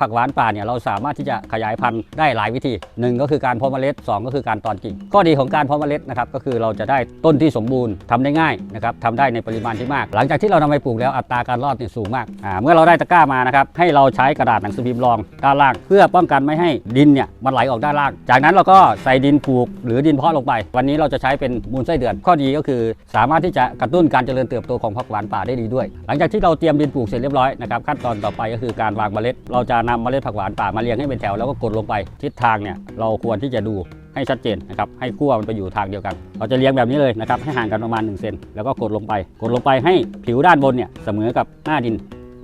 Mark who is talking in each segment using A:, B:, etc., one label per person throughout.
A: ผักหวานป่าเนี่ยเราสามารถที่จะขยายพันธุ์ได้หลายวิธีหนึ่งก็คือการเพาะเมล็ดสองก็คือการตอนกิ่งข้อดีของการเพาะเมล็ดนะครับก็คือเราจะได้ต้นที่สมบูรณ์ทำได้ง่ายนะครับทำได้ในปริมาณที่มาก หลังจากที่เรานำไปปลูกแล้วอัตราการรอดเนี่ยสูงมากเมื่อเราได้ตะกร้ามานะครับให้เราใช้กระดาษหนังสือพิมพ์รองด้านล่าง เพื่อป้องกันไม่ให้ดินเนี่ยมันไหลออกด้านล่าง จากนั้นเราก็ใส่ดินปลูก หรือดินเพาะลงไป วันนี้เราจะใช้เป็นมูลไส้เดือน ข้อดีก็คือ สามารถที่จะกระตุ้นการเจริญเติบโตของผักหวานป่าได้ดีด้วย หลังจากที่เราเตรียมดินปลูกเสร็จเรียบร้อยนะครับขั้นตอนต่อไปก็คือการวางเมล็ดเราจะนำเมล็ดผักหวานป่ามาเรียงให้เป็นแถวแล้วก็กดลงไปทิศทางเนี่ยเราควรที่จะดูให้ชัดเจนนะครับให้ขั้วมันไปอยู่ทางเดียวกัน เราจะเรียงแบบนี้เลยนะครับให้ห่างกันประมาณ1เซนแล้วก็กดลงไป กดลงไปให้ผิวด้านบนเนี่ยเสมอกับหน้าดิน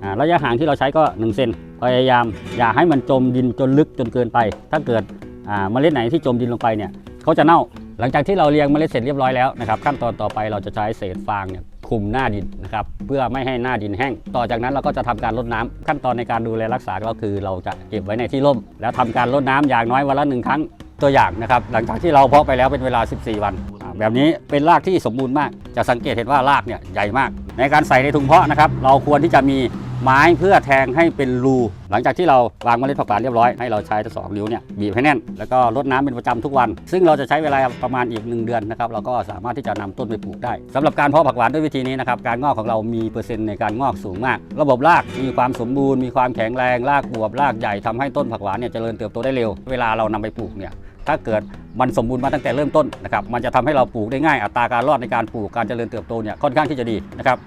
A: อ่าระยะห่างที่เราใช้ก็1เซนพยายามอย่าให้มันจมดินจนลึกจนเกินไป ถ้าเกิดอ่าเมล็ดไหนที่จมดินลงไปเนี่ยเขาจะเน่า หลังจากที่เราเรียงเมล็ดเสร็จเรียบร้อยแล้วนะครับขั้นตอนต่อไปเราจะใช้เศษฟางเนี่ย คลุมหน้าดินนะครับเพื่อไม่ให้หน้าดินแห้ง ต่อจากนั้นเราก็จะทำการรดน้ำขั้นตอนในการดูแลรักษาก็คือ เราจะเก็บไว้ในที่ร่ม แล้วทำการรดน้ำอย่างน้อยวันละหนึ่งครั้งตัวอย่างนะครับหลังจากที่เราเพาะไปแล้วเป็นเวลา 14 วัน แบบนี้เป็นรากที่สมบูรณ์มาก จะสังเกตเห็นว่ารากเนี่ยใหญ่มาก ในการใส่ในถุงเพาะนะครับเราควรที่จะมี ไม้เพื่อแทงให้เป็นรู หลังจากที่เราวางเมล็ดผักหวานเรียบร้อยให้เราใช้ทั้งสองนิ้วเนี่ยบีบให้แน่น แล้วก็รดน้ำเป็นประจำทุกวัน ซึ่งเราจะใช้เวลาประมาณอีก 1 เดือนนะครับเราก็สามารถที่จะนำต้นไปปลูกได้สำหรับการเพาะผักหวานด้วยวิธีนี้นะครับการงอกของเรามีเปอร์เซ็นต์ในการงอกสูงมาก ระบบรากมีความสมบูรณ์มีความแข็งแรงรากบวบรากใหญ่ทำให้ต้นผักหวานเนี่ยเจริญเติบโตได้เร็ว เวลาเรานำไปปลูกเนี่ยถ้าเกิดมันสมบูรณ์มาตั้งแต่เริ่มต้นนะครับมันจะทำให้เราปลูกได้ง่ายอัตราการรอดในการปลูกการเจริญเติบโตเนี่ยค่อนข้างที่จะดีนะครับ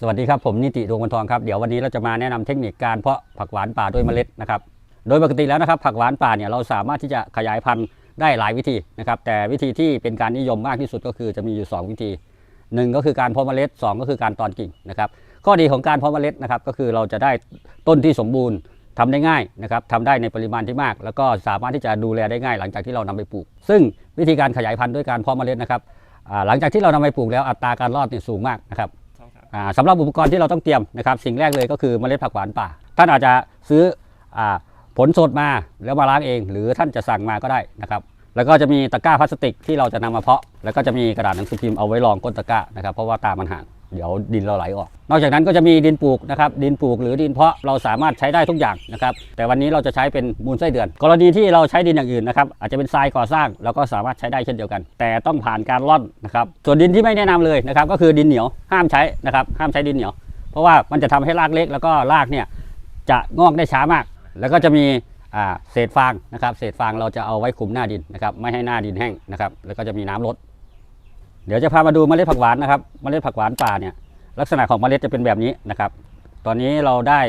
A: สวัสดีครับผมนิติดวงวันทองครับเดี๋ยววันนี้เราจะมาแนะนำเทคนิคการเพาะผักหวานป่าด้วยเมล็ดนะครับโดยปกติแล้วนะครับผักหวานป่าเนี่ยเราสามารถที่จะขยายพันธุ์ได้หลายวิธีนะครับแต่วิธีที่เป็นการนิยมมากที่สุดก็คือจะมีอยู่ 2 วิธีหนึ่งก็คือการเพาะเมล็ดสองก็คือการตอนกิ่งนะครับข้อดีของการเพาะเมล็ดนะครับก็คือเราจะได้ต้นที่สมบูรณ์ทำได้ง่ายนะครับทำได้ในปริมาณที่มาก แล้วก็สามารถที่จะดูแลได้ง่ายหลังจากที่เรานำไปปลูก ซึ่งวิธีการขยายพันธุ์ด้วยการเพาะเมล็ดนะครับหลังจากที่เรานำไปปลูกแล้วอัตราการรอดเนี่ยสูงมากนะครับ สำหรับอุปกรณ์ที่เราต้องเตรียมนะครับสิ่งแรกเลยก็คือเมล็ดผักหวานป่า ท่านอาจจะซื้ออผลสดมาแล้วมาล้างเอง หรือท่านจะสั่งมาก็ได้นะครับแล้วก็จะมีตะกร้าพลาสติกที่เราจะนำมาเพาะ แล้วก็จะมีกระดาษหนังสือพิมพ์เอาไว้รองก้นตะกร้านะครับเพราะว่าตามันห่าง เดี๋ยวดินเราไหลออก นอกจากนั้นก็จะมีดินปลูกนะครับ ดินปลูกหรือดินเพาะเราสามารถใช้ได้ทุกอย่างนะครับ แต่วันนี้เราจะใช้เป็นมูลไส้เดือน กรณีที่เราใช้ดินอย่างอื่นนะครับ อาจจะเป็นทรายก่อสร้างเราก็สามารถใช้ได้เช่นเดียวกัน แต่ต้องผ่านการร่อนนะครับ ส่วนดินที่ไม่แนะนำเลยนะครับ ก็คือดินเหนียวห้ามใช้นะครับ ห้ามใช้ดินเหนียว เพราะว่ามันจะทำให้รากเล็กแล้วก็รากเนี่ยจะงอกได้ช้ามาก แล้วก็จะมีเศษฟางนะครับ เศษฟางเราจะเอาไว้คลุมหน้าดินนะครับ ไม่ให้หน้าดินแห้งนะครับ แล้วก็จะมีน้ำลด เดี๋ยวจะพามาดูเมล็ดผักหวานนะครับ เมล็ดผักหวานป่าเนี่ยลักษณะของเมล็ดจะเป็นแบบนี้นะครับ ตอนนี้เราได้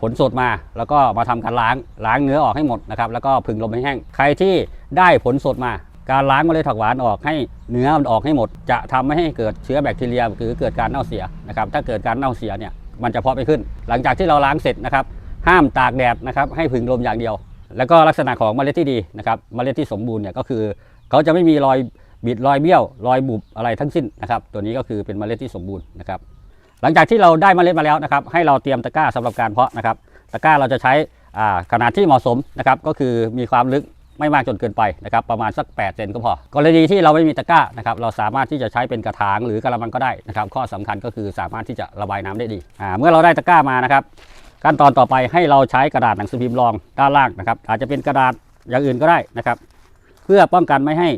A: ผลสดมา แล้วก็มาทำการล้างล้างเนื้อออกให้หมดนะครับ แล้วก็ผึ่งลมให้แห้ง ใครที่ได้ผลสดมา การล้างเมล็ดผักหวานออกให้เนื้อมันออกให้หมด จะทำไม่ให้เกิดเชื้อแบคทีเรียหรือเกิดการเน่าเสียนะครับ ถ้าเกิดการเน่าเสียเนี่ยมันจะเพาะไม่ขึ้น หลังจากที่เราล้างเสร็จนะครับ ห้ามตากแดดนะครับ ให้ผึ่งลมอย่างเดียว แล้วก็ลักษณะของเมล็ดที่ดีนะครับ เมล็ดที่สมบูรณ์เนี่ยก็คือ เขาจะไม่มีรอย บิดรอยเบี้ยวรอยบุบอะไรทั้งสิ้นนะครับ ตัวนี้ก็คือเป็นเมล็ดที่สมบูรณ์นะครับ หลังจากที่เราได้เมล็ดมาแล้วนะครับ ให้เราเตรียมตะกร้าสำหรับการเพาะนะครับ ตะกร้าเราจะใช้ขนาดที่เหมาะสมนะครับ ก็คือมีความลึกไม่มากจนเกินไปนะครับ ประมาณสัก8เซนก็พอ กรณีที่เราไม่มีตะกร้านะครับ เราสามารถที่จะใช้เป็นกระถางหรือกระมังก็ได้นะครับ ข้อสำคัญก็คือสามารถที่จะระบายน้ำได้ดีเมื่อเราได้ตะกร้ามานะครับ ขั้นตอนต่อไปให้เราใช้กระดาษหนังสือพิมพ์รองด้านล่างนะครับ อาจจะเป็นกระดาษอย่างอื่นก็ได้นะครับ เพื่อป้องกันไม่ให้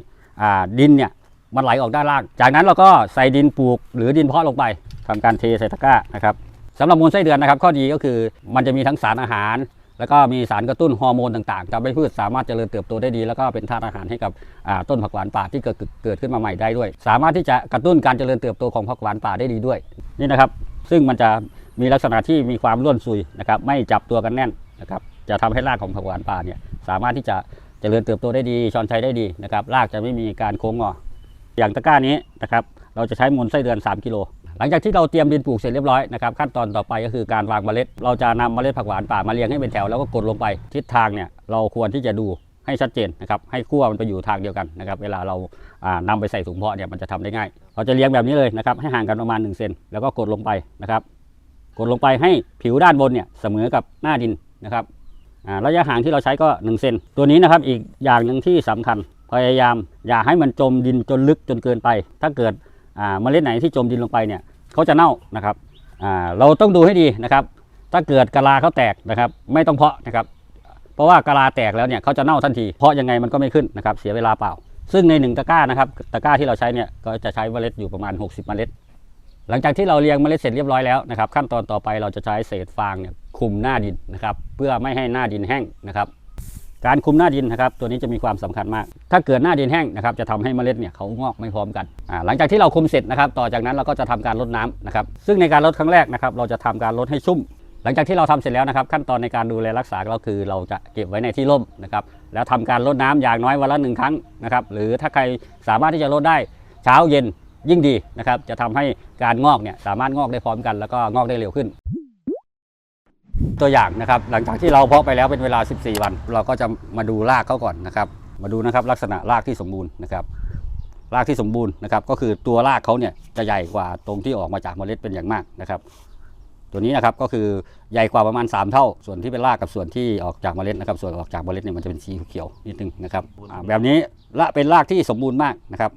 A: ดินเนี่ยมันไหลออกด้านล่าง จากนั้นเราก็ใส่ดินปลูกหรือดินเพาะลงไปทำการเทใส่ตะกร้านะครับสำหรับมูลไส้เดือนนะครับ ข้อดีก็คือมันจะมีทั้งสารอาหาร แล้วก็มีสารกระตุ้นฮอร์โมนต่างๆทำให้พืชสามารถเจริญเติบโตได้ดี แล้วก็เป็นธาตุอาหารให้กับต้นผักหวานป่าที่เกิดเกิดขึ้นมาใหม่ได้ด้วย สามารถที่จะกระตุ้นการเจริญเติบโตของผักหวานป่าได้ดีด้วยนี่นะครับ ซึ่งมันจะมีลักษณะที่มีความร่วนซุยนะครับไม่จับตัวกันแน่นนะครับจะทำให้รากของผักหวานป่าเนี่ยสามารถที่จะ จริญเติบโตได้ดีชอนชัยได้ดีนะครับรากจะไม่มีการโค้งงอ อย่างตะกร้านี้นะครับเราจะใช้มูลไส้เดือน 3 กิโล หลังจากที่เราเตรียมดินปลูกเสร็จเรียบร้อยนะครับขั้นตอนต่อไปก็คือการวางเมล็ด เราจะนำเมล็ดผักหวานป่ามาเรียงให้เป็นแถวแล้วก็กดลงไปทิศทางเนี่ยเราควรที่จะดูให้ชัดเจนนะครับให้ขั้วมันไปอยู่ทางเดียวกันนะครับเวลาเราอ่านำไปใส่ถุงเพาะเนี่ยมันจะทำได้ง่าย เราจะเรียงแบบนี้เลยนะครับให้ห่างกันประมาณ1เซนแล้วก็กดลงไปนะครับกดลงไปให้ผิวด้านบนเนี่ยเสมอกับหน้าดินนะครับ ระยะห่างที่เราใช้ก็ 1 เซน ตัวนี้นะครับอีกอย่างหนึ่งที่สำคัญ พยายามอย่าให้มันจมดินจนลึกจนเกินไป ถ้าเกิดเมล็ดไหนที่จมดินลงไปเนี่ยเขาจะเน่านะครับเราต้องดูให้ดีนะครับ ถ้าเกิดกะลาเขาแตกนะครับ ไม่ต้องเพาะนะครับ เพราะว่ากะลาแตกแล้วเนี่ยเขาจะเน่าทันที เพราะยังไงมันก็ไม่ขึ้นนะครับเสียเวลาเปล่า ซึ่งในหนึ่งตะกร้านะครับตะกร้าที่เราใช้เนี่ยก็จะใช้เมล็ดอยู่ประมาณ 60 เมล็ด หลังจากที่เราเรียงเมล็ดเสร็จเรียบร้อยแล้วนะครับขั้นตอนต่อไปเราจะใช้เศษฟางเนี่ย คุมหน้าดินนะครับ เพื่อไม่ให้หน้าดินแห้งนะครับ การคุมหน้าดินนะครับ ตัวนี้จะมีความสำคัญมาก ถ้าเกิดหน้าดินแห้งนะครับ จะทำให้เมล็ดเนี่ยเขางอกไม่พร้อมกันหลังจากที่เราคุมเสร็จนะครับ ต่อจากนั้นเราก็จะทำการลดน้ำนะครับ ซึ่งในการลดครั้งแรกนะครับ เราจะทำการลดให้ชุ่ม หลังจากที่เราทำเสร็จแล้วนะครับ ขั้นตอนในการดูแลรักษาก็คือ เราจะเก็บไว้ในที่ร่มนะครับ แล้วทำการลดน้ำอย่างน้อยวันละหนึ่งครั้งนะครับ หรือถ้าใครสามารถที่จะลดได้เช้าเย็นยิ่งดีนะครับ จะทำให้การงอกเนี่ยสามารถงอกได้พร้อมกัน แล้วก็งอกได้เร็วขึ้น ตัวอย่างนะครับ หลังจากที่เราเพาะไปแล้วเป็นเวลา 14 วัน เราก็จะมาดูรากเขาก่อนนะครับ มาดูนะครับลักษณะรากที่สมบูรณ์นะครับรากที่สมบูรณ์นะครับก็คือตัวรากเขาเนี่ยจะใหญ่กว่าตรงที่ออกมาจากเมล็ดเป็นอย่างมากนะครับ ตัวนี้นะครับก็คือใหญ่กว่าประมาณ 3 เท่า ส่วนที่เป็นรากกับส่วนที่ออกจากเมล็ดนะครับ ส่วนออกจากเมล็ดเนี่ยมันจะเป็นสีเขียวนิดนึงนะครับแบบนี้ละเป็นรากที่สมบูรณ์มากนะครับ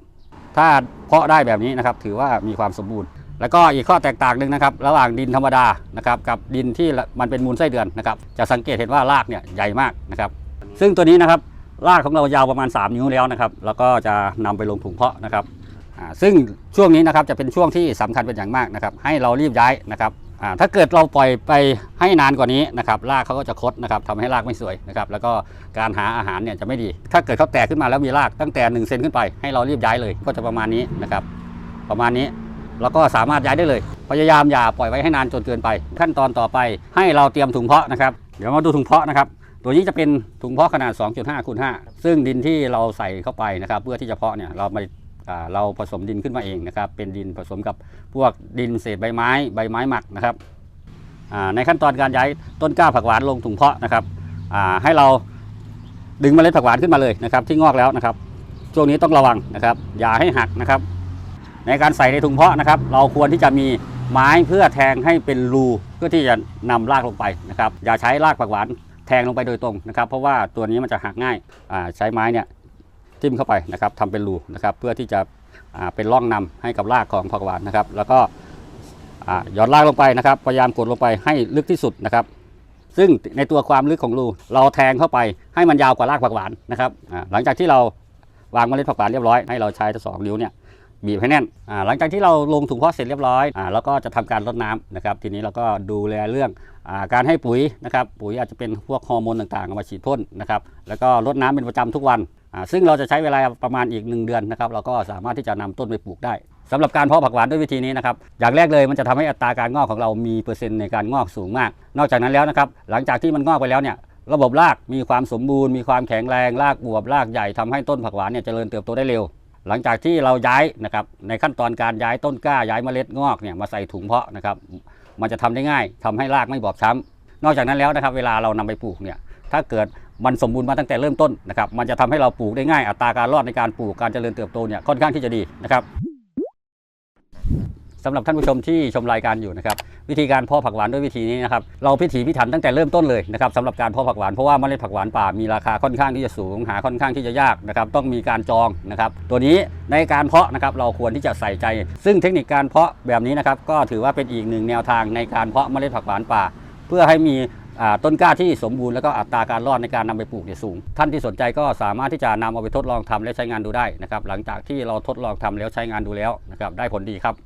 A: ถ้าเพาะได้แบบนี้นะครับถือว่ามีความสมบูรณ์ แล้วก็อีกข้อแตกต่างหนึ่งนะครับระหว่างดินธรรมดานะครับกับดินที่มันเป็นมูลไส้เดือนนะครับจะสังเกตเห็นว่ารากเนี่ยใหญ่มากนะครับซึ่งตัวนี้นะครับรากของเรายาวประมาณ 3 นิ้วแล้วนะครับแล้วก็จะนำไปลงถุงเพาะนะครับซึ่งช่วงนี้นะครับจะเป็นช่วงที่สำคัญเป็นอย่างมากนะครับให้เรารีบย้ายนะครับถ้าเกิดเราปล่อยไปให้นานกว่านี้นะครับรากเขาก็จะคดนะครับทำให้รากไม่สวยนะครับแล้วก็การหาอาหารเนี่ยจะไม่ดี ถ้าเกิดเขาแตกขึ้นมาแล้วมีรากตั้งแต่1เซนขึ้นไปให้เรารีบย้ายเลยก็จะประมาณนี้นะครับประมาณนี้ แล้วก็สามารถย้ายได้เลย พยายามอย่าปล่อยไว้ให้นานจนเกินไป ขั้นตอนต่อไปให้เราเตรียมถุงเพาะนะครับ เดี๋ยวมาดูถุงเพาะนะครับตัวนี้จะเป็นถุงเพาะขนาด 2.5คูณ5ซึ่งดินที่เราใส่เข้าไปนะครับ เพื่อที่จะเพาะเนี่ยเราไม่อ่าเราผสมดินขึ้นมาเองนะครับ เป็นดินผสมกับพวกดินเศษใบไม้ใบไม้หมักนะครับในขั้นตอนการย้ายต้นกล้าผักหวานลงถุงเพาะนะครับให้เราดึงเมล็ดผักหวานขึ้นมาเลยนะครับ ที่งอกแล้วนะครับ ช่วงนี้ต้องระวังนะครับ อย่าให้หักนะครับ ในการใส่ในถุงเพาะนะครับ เราควรที่จะมีไม้เพื่อแทงให้เป็นรูเพื่อที่จะนำรากลงไปนะครับ อย่าใช้รากผักหวานแทงลงไปโดยตรงนะครับ เพราะว่าตัวนี้มันจะหักง่ายใช้ไม้เนี่ยจิ้มเข้าไปนะครับทำเป็นรูนะครับ เพื่อที่จะเป็นร่องนำให้กับรากของผักหวานนะครับ แล้วก็ย่อนรากลงไปนะครับพยายามกดลงไปให้ลึกที่สุดนะครับ ซึ่งในตัวความลึกของรูเราแทงเข้าไปให้มันยาวกว่ารากผักหวานนะครับหลังจากที่เราวางเมล็ดผักหวานเรียบร้อยให้เราใช้ทั้งสองนิ้วเนี่ย บีบให้แน่นหลังจากที่เราลงถุงเพาะเสร็จเรียบร้อยอแล้วก็จะทำการรดน้ำนะครับ ทีนี้เราก็ดูแลเรื่องอการให้ปุ๋ยนะครับ ปุ๋ยอาจจะเป็นพวกฮอร์โมนต่างๆเอามาฉีดพ่นนะครับ แล้วก็รดน้ำเป็นประจำทุกวัน ซึ่งเราจะใช้เวลาประมาณอีก 1 เดือนนะครับ เราก็สามารถที่จะนำต้นไปปลูกได้สำหรับการเพาะผักหวานด้วยวิธีนี้นะครับ อย่างแรกเลยมันจะทำให้อัตราการงอกของเรามีเปอร์เซ็นต์ในการงอกสูงมาก นอกจากนั้นแล้วนะครับ หลังจากที่มันงอกไปแล้วเนี่ยระบบรากมีความสมบูรณ์มีความแข็งแรงรากบวบรากใหญ่ทำให้ต้นผักหวานเนี่ยเจริญเติบโตได้เร็ว หลังจากที่เราย้ายนะครับในขั้นตอนการย้ายต้นกล้าย้ายเมล็ดงอกเนี่ยมาใส่ถุงเพาะนะครับมันจะทำได้ง่ายทำให้รากไม่บอบช้ำนอกจากนั้นแล้วนะครับ เวลาเรานำไปปลูกเนี่ยถ้าเกิดมันสมบูรณ์มาตั้งแต่เริ่มต้นนะครับมันจะทำให้เราปลูกได้ง่ายอัตราการรอดในการปลูกการเจริญเติบโตเนี่ยค่อนข้างที่จะดีนะครับ สำหรับท่านผู้ชมที่ชมรายการอยู่นะครับวิธีการเพาะผักหวานด้วยวิธีนี้นะครับเราพิถีพิถันตั้งแต่เริ่มต้นเลยนะครับสำหรับการเพาะผักหวานเพราะว่าเมล็ดผักหวานป่ามีราคาค่อนข้างที่จะสูงหาค่อนข้างที่จะยากนะครับต้องมีการจองนะครับตัวนี้ในการเพาะนะครับเราควรที่จะใส่ใจ ซึ่งเทคนิคการเพาะแบบนี้นะครับก็ถือว่าเป็นอีกหนึ่งแนวทางในการเพาะเมล็ดผักหวานป่า เพื่อให้มีต้นกล้าที่สมบูรณ์แล้วก็อัตราการรอดในการนำไปปลูกเนี่ยสูง ท่านที่สนใจก็สามารถที่จะนำเอาไปทดลองทำและใช้งานดูได้นะครับหลังจากที่เราทดลองทำแล้วใช้งานดูแล้วนะครับได้ผลดีครับ